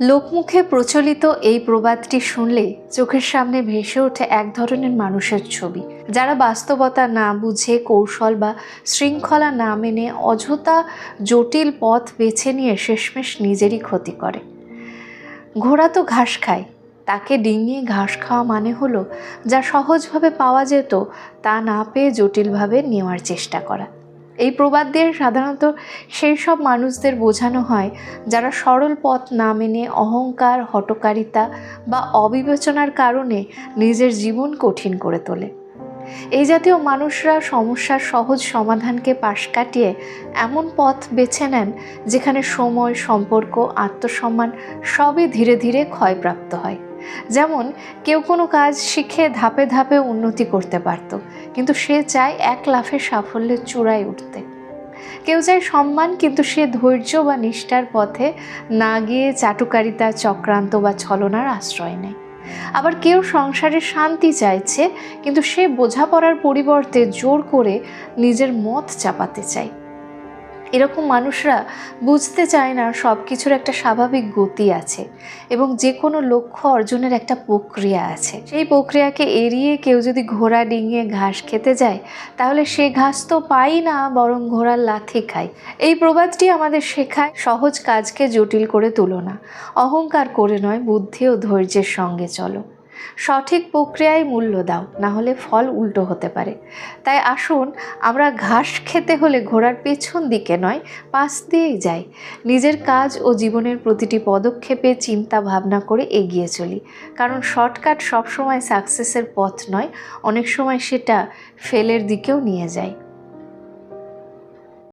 লোকমুখে প্রচলিত এই প্রবাদটি শুনলে চোখের সামনে ভেসে ওঠে এক ধরনের মানুষের ছবি, যারা বাস্তবতা না বুঝে কৌশল বা শৃঙ্খলা না মেনে অযথা জটিল পথ বেছে নিয়ে শেষমেশ নিজেরই ক্ষতি করে। ঘোড়া তো ঘাস খায়, তাকে ডিঙিয়ে ঘাস খাওয়া মানে হলো যা সহজভাবে পাওয়া যেত তা না পেয়ে জটিলভাবে নেওয়ার চেষ্টা করা। এই প্রবাদ দিয়ে সাধারণত সেই সব মানুষদের বোঝানো হয় যারা সরল পথ না মেনে অহংকার হটকারিতা বা অবিবেচনার কারণে নিজের জীবন কঠিন করে তোলে। এই জাতীয় মানুষরা সমস্যার সহজ সমাধানকে পাশ কাটিয়ে এমন পথ বেছে নেন যেখানে সময়, সম্পর্ক, আত্মসম্মান সবই ধীরে ধীরে ক্ষয়প্রাপ্ত হয়। যেমন, কেউ কোনো কাজ শিখে ধাপে ধাপে উন্নতি করতে পারত, কিন্তু সে চায় এক লাফে সাফল্যের চূড়ায় উঠতে। কেউ চায় সম্মান, কিন্তু সে ধৈর্য বা নিষ্ঠার পথে না গিয়ে চাটুকারিতা, চক্রান্ত বা ছলনার আশ্রয় নেয়। আবার কেউ সংসারে শান্তি চাইছে, কিন্তু সে বোঝাপড়ার পরিবর্তে জোর করে নিজের মত চাপাতে চায়। এরকম মানুষরা বুঝতে চায় না সব কিছুর একটা স্বাভাবিক গতি আছে এবং যে কোনো লক্ষ্য অর্জনের একটা প্রক্রিয়া আছে। সেই প্রক্রিয়াকে এড়িয়ে কেউ যদি ঘোড়া ডিঙিয়ে ঘাস খেতে যায়, তাহলে সে ঘাস তো পাই না, বরং ঘোড়ার লাথি খায়। এই প্রবাদটি আমাদের শেখায় সহজ কাজকে জটিল করে তুলো না, অহংকার করে নয়, বুদ্ধি ও ধৈর্যের সঙ্গে চলো। সঠিক প্রক্রিয়ায় মূল্য দাও, না হলে ফল উল্টো হতে পারে। তাই আসুন, আমরা ঘাস খেতে হলে ঘোড়ার পেছন দিকে নয়, পাশ দিয়েই যাই। নিজের কাজ ও জীবনের প্রতিটি পদক্ষেপে চিন্তা ভাবনা করে এগিয়ে চলি। কারণ শর্টকাট সবসময় সাকসেসের পথ নয়, অনেক সময় সেটা ফেলের দিকেও নিয়ে যায়।